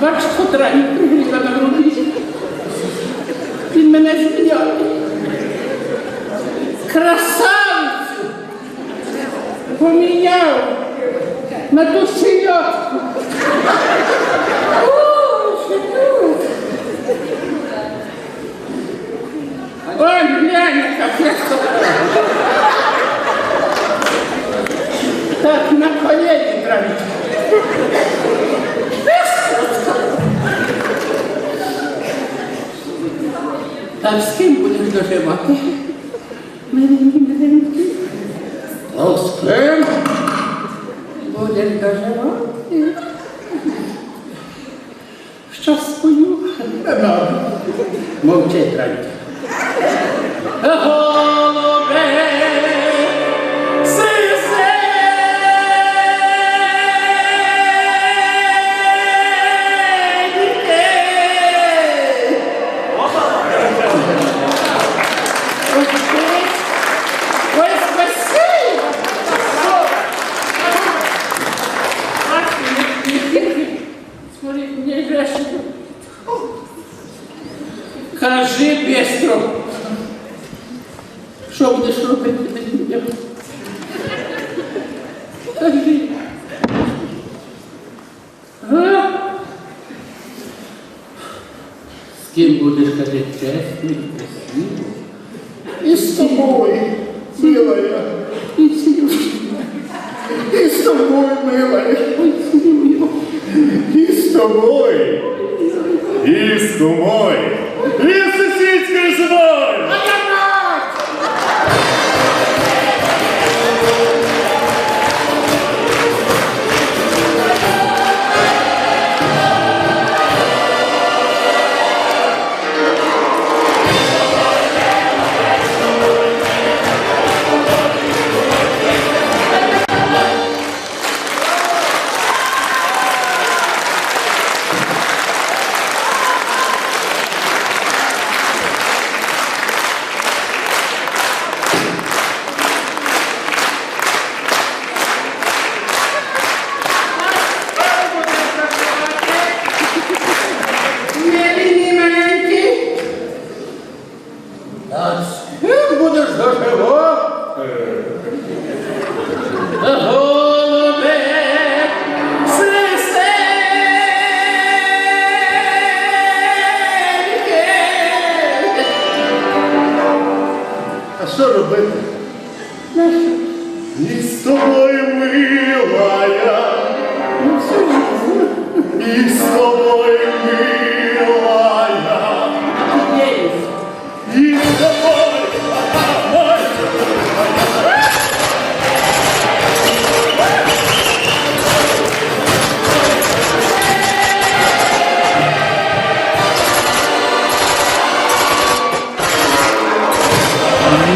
Бач, котра не пригріла на груді. Він мене зміняв. Красавицю поміняв на ту ну. Ой, глянь, яка красота. Так, на колені Так з ким будеш доживати? Миренькі, миренькі. А з ким? Будеш доживати? Що Смотри, мне грешно. Кажи бістро. Що будеш робити без мене? Кажи. А? З ким будеш казати чесно і красиво? І з тобою, милая. І з тобою, милая. Тобою, милая. І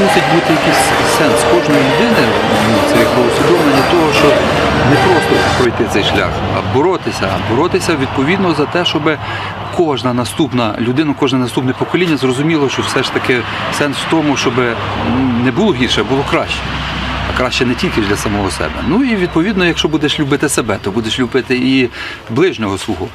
Мусить бути якийсь сенс кожної людини, це як усвідомлення того, що не просто пройти цей шлях, а боротися, боротися відповідно за те, щоб кожна наступна людина, кожне наступне покоління зрозуміло, що все ж таки сенс в тому, щоб не було гірше, а було краще. краще не тільки для самого себе. Ну і відповідно, якщо будеш любити себе, то будеш любити і ближнього свого.